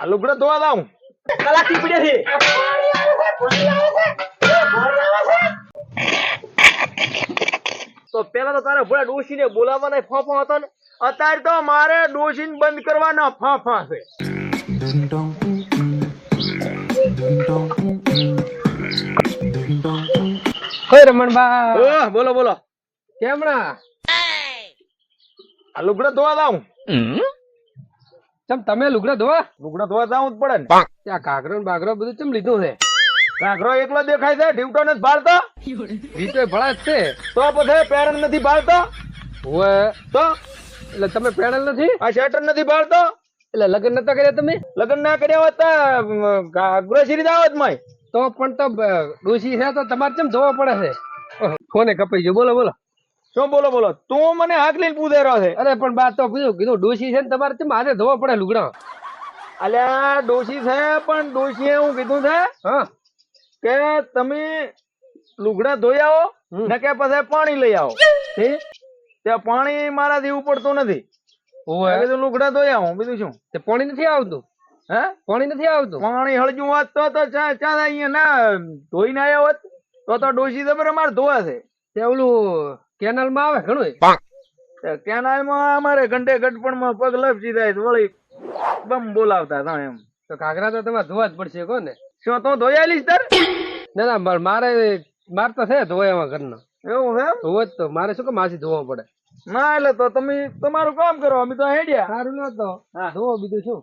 આ લુગડો ધોવા દઉં કલાકથી પડ્યા છે. તો પેલા તો તારે ભોળા ડોશીને બોલાવવાના ફાંફા હતા ને. અત્યારે તો મારે ડોશીને બંધ કરવાના ફાંફા છે. હોય રમણબા બોલો બોલો. કેમણા આ લુગડો ધોવા દઉં ચમ તમે લુગડા ધોવા? લુગડા ધોવા જવું જ પડે ને. ત્યાં ઘાઘરો ને બાઘરો બધું ચમ લીધું છે? ઘાઘરો એકલો દેખાય છે ઢીવટો નથી ભાળતો? રીતો ભળા જ છે. તો પછી પેરણ નથી ભાળતો? હોય તો? એટલે તમે પેણલ નથી? આ શેટર નથી ભાળતો? એટલે લગ્ન નતા કર્યા તમે? લગ્ન ના કર્યા હોત તો ઘાઘરો શીરી દાવતમાં તો પણ તો ડોસી છે તો તમારે ચમ ધોવા પડે છે? ફોને કપાઈ ગયો. બોલો બોલો. શું બોલો બોલો? તું મને આગ લઈને પૂછે રહ્યો છે. અરે પણ બા તો કીધું કીધું ડોશી છે ને તમારે ચમ હાથે ધોવા પડે લુગડા. અલ્યા ડોશી છે પણ ડોશીએ હું કીધું છે હા. કે તમે લુગડા ધોઈ આવો. ને કે પછી પાણી લઈ આવો. તે ત્યાં પાણી મારા દેવું પડતું નથી. ઓય કીધું લુગડા ધોઈ આવો. બીજું શું? તે પાણી નથી આવતું? હે? પાણી નથી આવતું? પાણી હળજું હોત તો તો ચા ચા અહીંયા ના ધોઈને આવ્યા હોત તો તો ડોશી તમારે મારે ધોવા છે. તે ઓલું કેનાલમાં આવે ઘણું કેનાલમાં અમારે ઘંટે ગટપણમાં પગ લપસી જાય વળી બમ બોલાવતા હતા એમ. તો ઘાઘરા તો તમારે ધોવા જ પડશે કોને શું તો ધોઈ તાર? ના ના મારે મારે તો છે ધોવા એમાં ઘરના. એવું છે એમ? ધોવો જ તો. મારે શું કે માસી ધોવા પડે? ના એટલે તો તમે તમારું કામ કરો. અમે તો હેડ્યા. સારું ના તો. હા. ધોવો બીજું શું?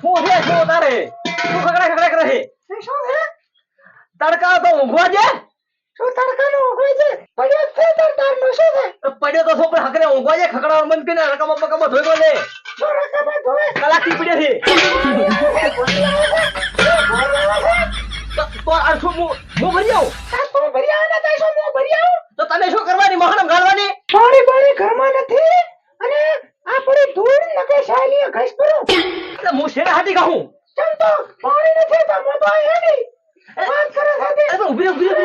શું છે શું તારે? શું ખગડા ખગડા કરે છે? શું છે? તડકા તો ઊંઘવા દે. શું તડકા નો ઊંઘવા દે? પડ્યો છે તડકા નો શું છે? પડ્યો તો શું પણ હકરે ઊંઘવા દે ખકડા બંધ કરીને રકામાં પકામાં ધોઈ દે કલાકથી પડ્યો છે. તો- આ શું મુ મુ ભરી આવ? તો ભરી આવ ને તાઈ શું મુ ભરી આવ? તો તને શું કરવાની મહાનમ ગાળવાની? પાણી પાણી ઘરમાં નથી. અને આપણી ધૂળ નકે શાલીએ ઘસ કરો એટલે મુ શેના હાટી ગાહું? ચમ તો પાણી નથી તો હું તો અહીંયા નહીં. અરે ઊભી રે ઊભી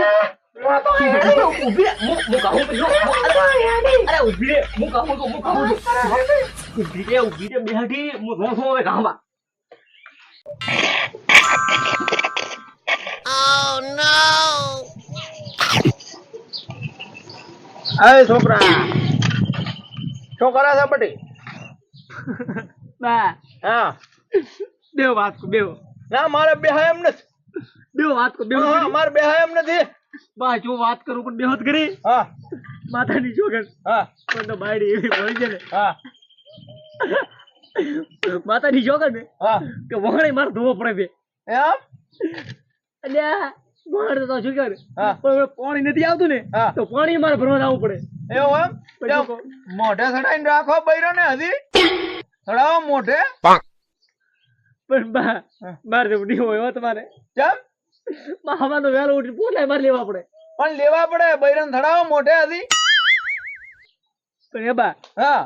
ઊભી રે હું હું કહું અરે ઊભી રે હું કહું તો હું કહું ઊભી રે ઊભી રે બેહાડી હું નો છું હવે ગામમાં અરે છોકરા શું કરે છે બટી બા. હા. બેવ વાત બે બેવ ના મારે બે એમ નથી. બેવ વાત કરો બે અમારે બે એમ નથી. બા જો વાત કરું પણ બેહોત કરી. હા. માથાની જોગન હા. પણ તો બાયડી એવી હોય છે ને. હા. માતાની જોગન ને હા. કે વહણે મારે ધોવો પડે બે. એમ? અને મારે તો શું કરે. પણ પાણી નથી આવતું ને. તો પાણી મારે ભરવા આવવું પડે. એવું એમ. મોઢે સડાઈને રાખો બૈરો ને હજી. સડાવો મોઢે. પણ બા મારે જવું નહીં હોય તમારે. કેમ? હવા તો વહેલો ઉઠી પોતાય માર લેવા પડે. પણ લેવા પડે બૈરન ધડાવો મોઢે હતી પણ એ બા હા.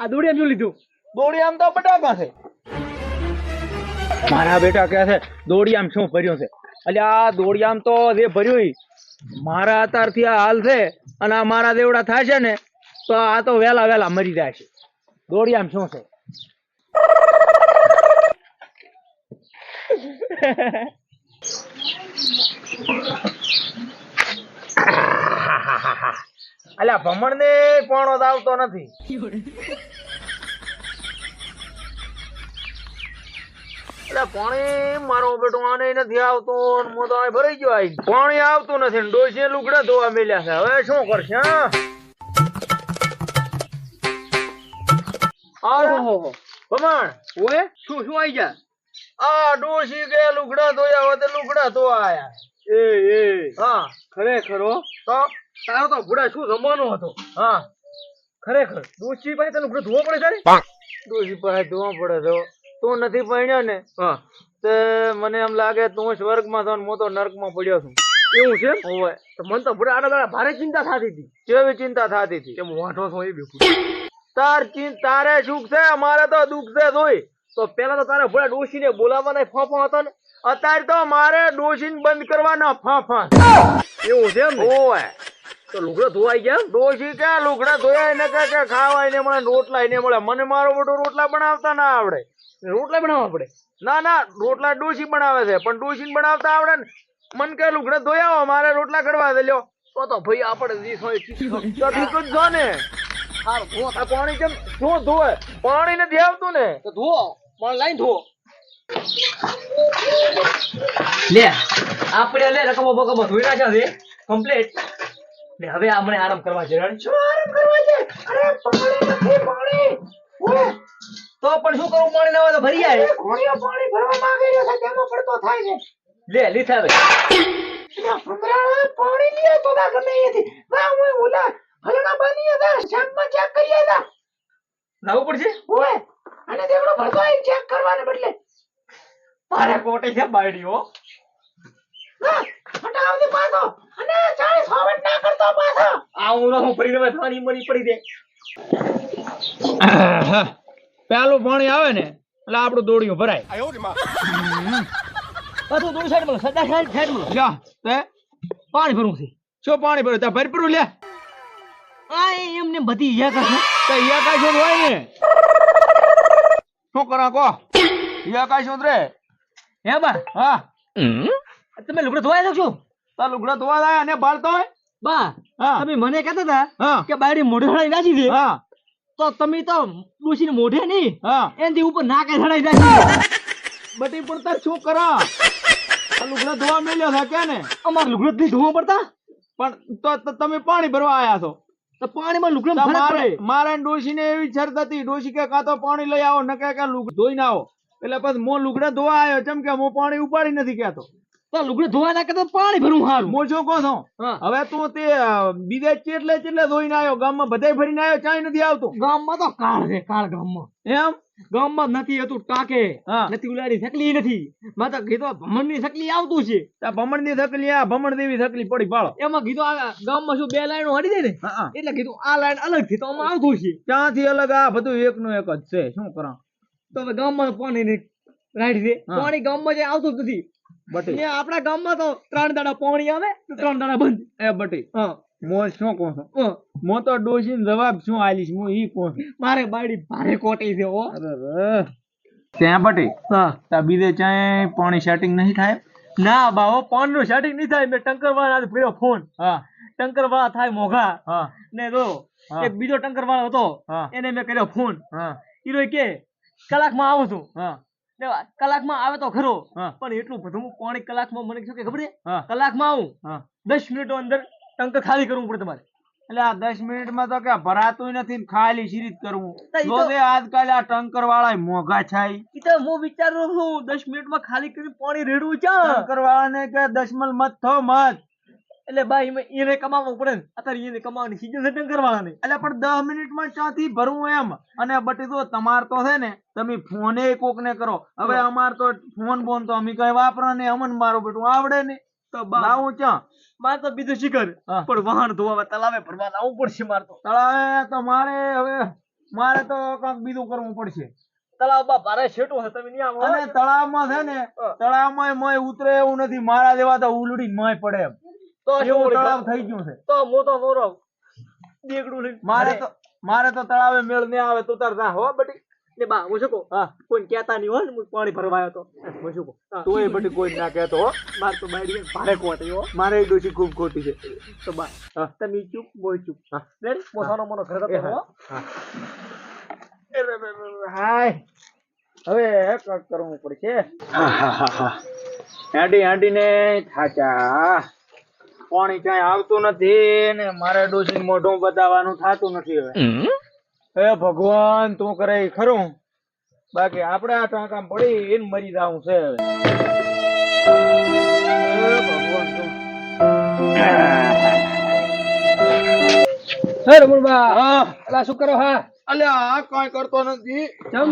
આ દોડી એમ જો લીધું. દોડી આમ તો બટાકા છે. મારા બેટા કહે છે દોડિયામ શું ભર્યું છે? એટલે આ દોડિયામ તો જે ભર્યું મારા અત્યારથી આ હાલ છે અને આ મારા દેવડા થાય છે ને તો આ તો વેલા વેલા મરી જાય છે. દોડિયામ શું છે? અલ્યા ભમણ ને પોણો આવતો નથી. એટલે પાણી મારો બેટો આને નથી આવતો હું તો ભરાઈ ગયો આઈ પાણી આવતું નથી ને લુગડા ધોવા મેલ્યા છે. હવે શું કરશે હા? ભમણ ઓએ શું શું આવી જા આ ડોસી કે લુગડા ધોયા હોય તો લુગડા ધોવા આયા એ એ. હા. ખરેખર હો. તો? તારો તો ભૂડા શું જમવાનો હતો? હા. ખરેખર. દોશી પાસે તને ભૂડો ધોવો પડે છે દોશી પાસે ધોવા પડે તો તું નથી પરણ્યો ને? હા. તે મને એમ લાગે તું સ્વર્ગમાં છો ને હું તો નર્કમાં પડ્યો છું. એવું છે? હોય તો મને તો ભૂડા આડા ભારે ચિંતા થતી હતી. કેવી ચિંતા થતી હતી? એમ વાંઢો છું એ બેઠું તાર ચિંતા તારે સુખ છે અમારે તો દુઃખ છે જોઈ. તો પેલા તો તારે ભૂડા ડોશીને બોલાવવાના ફોફો હતો ને? અત્યારે તો મારે ડોસીન બંધ કરવાના ફાફા. એવું છે ઓય. તો લુગડો ધોવાઈ ગયા ડોસી કે લુગડા ધોયા ને કે કે ખાવાય ને મળે રોટલા ને મળે. મને મારો મોટો રોટલા બનાવતા ના આવડે. રોટલા બનાવવા પડે? ના ના રોટલા ડોસી બનાવે છે પણ ડોસી બનાવતા આવડે ને. મન કે લુગડા ધોયા મારે રોટલા કરવા દે લ્યો. તો તો ભાઈ આપણે દીસ હોય ઠીક જ જો ને. હારું ધો. પાણી કેમ શું ધોવે? પાણી નથી આવતું ને. તો ધો પણ લાઈન ધો. લે આપણે લે રકમો બકમો ધોઈ નાખ્યા છે. કમ્પ્લીટ ને હવે આપણે આરામ કરવા જવાનું શું આરામ કરવા છે? અરે પાણી નથી પાણી. તો પણ શું કરું? પાણી ના તો ભરી જાય. ઘોડીઓ પાણી ભરવા માંગે છે તેમાં પડતો થાય છે. લે લીધા હવે. પાણી લીએ તો ના ગમે એથી ના હું ઓલા હલણા બાની હતા શાકમાં ચેક કરી હતા લાવવું પડશે? ઓય અને દેવડો ભરતો ચેક કરવાને બદલે. મારે કોટે છે બાયડીઓ. હટાવજે પાછો. અને ચાલીસ હોવટ ના કરતો પાછો. આવું હું હું ભરી દેવા પાણી મરી પડી દે. પેલું પાણી આવે ને એટલે આપણું દોડિયું ભરાય. પાછું દોડ સાઈડમાં સદા સાઈડ સાઈડમાં. જા તે પાણી ભરવું છે. શું પાણી ભર્યું? ત્યાં ભરપૂરું લે. આ એમને બધી યા કરશે તો ઈયા કાંઈ હોય ને. શું કરા કો? યા કાંઈ શોધ રે. હે બા? હા. તમે લુગડા ધોવાય છો? તાર લુગડા ધોવા આવ્યા અને બાળતો હોય? બા હા. તમે મને કહેતા હતા કે બાયડી મોઢે હળાઈ નાખી દે હા. તો તમે તો ડૂસીને મોઢે નહીં હા. એનાથી ઉપર નાકે હળાઈ નાખી બટી પણ તાર શું કરો? આ લુગડા ધોવા મેલ્યો છે કે ને અમારે લુગડા નહીં ધોવા પડતા. પણ તો તો તમે પાણી ભરવા આયા છો? તો પાણીમાં લુગડા તો મારે મારે ડોશી ને એવી શરત હતી. ડોશી કે કાં તો પાણી લઈ આવો ન કે લુગડા ધોઈને આવો. એટલે પછી મો લુગડા ધોવા આવ્યો. ચમ કે મો પાણી ઉપાડી નથી કેતો તો લુગડા ધોવા ના કરતા પાણી ભરવું હારું. મો કહું છું હવે તું તે બીજે ચેટલે ચેટલે ધોઈને આવ્યો? ગામમાં બધાય ફરીને આવ્યો? ચાય નથી આવતો? ગામમાં તો કાળ છે કાળ ગામમાં. એમ? ગામમાં નથી હતું ટાકે. નથી ઉલાડી સકલી નથી. માતા કીધો ભમણની સકલી આવતું છે. ભમણની થકલી આ ભમણ દેવી થકલી પડી પાડો. એમાં કીધું આ ગામમાં શું બે લાઈનો હડી જાય ને. એટલે કીધું આ લાઈન અલગથી તો આમાં આવતું છે. ત્યાંથી અલગ? આ બધું એક નું એક જ છે. શું કરા તો હવે ગામમાં પાણી ની રાઈડ છે. પાણી ગામમાં જે આવતું જ નથી. બટી. આપણા ગામમાં તો ત્રણ દાડા પાણી આવે તો ત્રણ દાડા બંધ. એ બટી. હા. મોં શું કહું છું? મો તો ડોસી જવાબ શું આલીશ હું ઈ કહું મારે બાડી ભારે કોટી છે ઓ ત્યાં બટી હા. તા બીજે ચાય પાણી સેટિંગ નહીં થાય? ના બાવો પાણી નું સેટિંગ નહીં થાય. મેં ટંકર વાળા પીડ્યો ફોન હા. ટંકર વાળા થાય મોઘા. હા. ને તો એક બીજો ટંકર વાળો હતો. એને મેં કર્યો ફોન હા. ઈ કે કલાકમાં આવું છું. હા. કલાકમાં આવે તો ખરો. પણ એટલું બધું હું પોણી કલાકમાં મને શું કે ખબર કલાકમાં આવું. દસ મિનિટો અંદર ટંક ખાલી કરવું પડે તમારે. એટલે આ દસ મિનિટમાં તો કે ભરાતું નથી ખાલી સીરીજ કરવું. આજકાલ આ ટંકર વાળા મોઘા છાય. તો હું વિચારું છું દસ મિનિટમાં ખાલી કરી પાણી રેડવું છે. ટંકર વાળાને કે દસમલ મત થો મત. એટલે ભાઈ એને કમાવવું પડે ને. અત્યારે એને કમાવાની સીઝન છે ટંકર વાળાને એટલે પણ દસ મિનિટમાં ચાથી ભરવું એમ. અને બટી તો તમાર તો છે ને તમે ફોને કોકને કરો. હવે અમાર તો ફોન બોન તો અમે કઈ વાપરો ને અમન મારું બેટું આવડે ને તો લાવું ચા મારે તો બીજું શીખર પણ વાહન ધોવા તલાવે ભરવા આવવું પડશે મારે તો. તળાવે તો મારે હવે મારે તો કંઈક બીજું કરવું પડશે. તળાવ બા ભારે છેટું છે તમે માં અને તળાવમાં છે ને તળાવ તળાવમાં મોય ઉતરે એવું નથી. મારા જેવા તો ઉલડી મય પડે એમ. તો એવું તળાવ થઈ ગયું છે. તો હું તો મોરો દેગડું લઈને મારે તો મારે તો તળાવે મેળ ને આવે તું તાર જા હો બટી. ને બા હું શું હા. કોઈ કહેતા નહીં હોય ને હું પાણી ભરવા આવ્યો તો. હું શું કહું? હા. એ બધી કોઈ ના કહેતો હો. મારે તો બાયડી ભારે ખોટી હો. મારે એ ડોસી ખૂબ ખોટી છે. તો બા હા. તમે ચૂપ બોય ચૂપ. હા. રેડી મોસાનો મોનો ઘર હતો હા. હો. હા. હાય. હવે કંઈક કરવું પડશે. હાંડી હાંડીને થાચા. પાણી ક્યાંય આવતું નથી ને મારે ડોસી મોઢું બતાવવાનું થાતું નથી હવે. હે ભગવાન તું કરે ખરું. બાકી આપણે આ ટાંકામાં પડી એને મરી જાવું છે હવે. હે ભગવાન તું. હે રમણબા હા. અલા શું કરો હા? અલ્યા આ કાંઈ કરતો નથી. ચમ?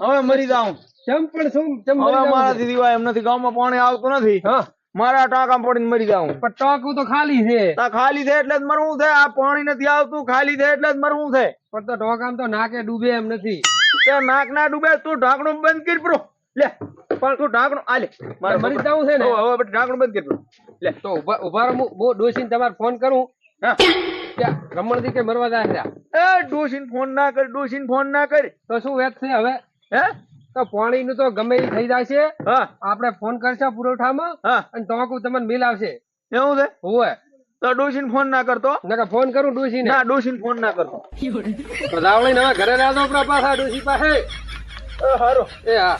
હવે મરી જાઉં. ચમ પણ શું ચમ હવે મરી મારા દીદી એમ નથી ગામમાં પાણી આવતું નથી. હા. મારા ટાંકા પડીને મરી જાઉં. પણ ટાંકું તો ખાલી છે. ખાલી છે એટલે જ મરવું છે. આ પાણી નથી આવતું ખાલી છે એટલે જ મરવું છે. પણ તો ઢોકામ તો નાકે ડૂબે એમ નથી. તે નાક ના ડૂબે તું ઢાંકણું બંધ કરી પ્રો લે પણ તું ઢાંકણું આ લે. મારે મરી જવું છે ને? હવે ઢાંકણું બંધ કરી. લે. તો ઊભા ઊભા રહો, હું હું ડોશીને તમારે ફોન કરું. હા. રમણથી કે મરવા જાય છે? એ ફોન ના કર ડોશીને ફોન ના કર. તો શું વેત છે હવે? હે? તો પાણી નું તો ગમે એ થઈ હા. આપણે ફોન કરશે પુરવઠામાં હા. અને તમાકુ તમને મિલ આવશે. એવું છે? હોય તો ડોશીને ફોન ના કરતો? ના ફોન કરું ડોસી ના ડોસીન ફોન ના કરતો. રાવણી નવા ઘરે રહ્યા તો આપણા પાછા ડોસી પાસે. હારો. એ હા.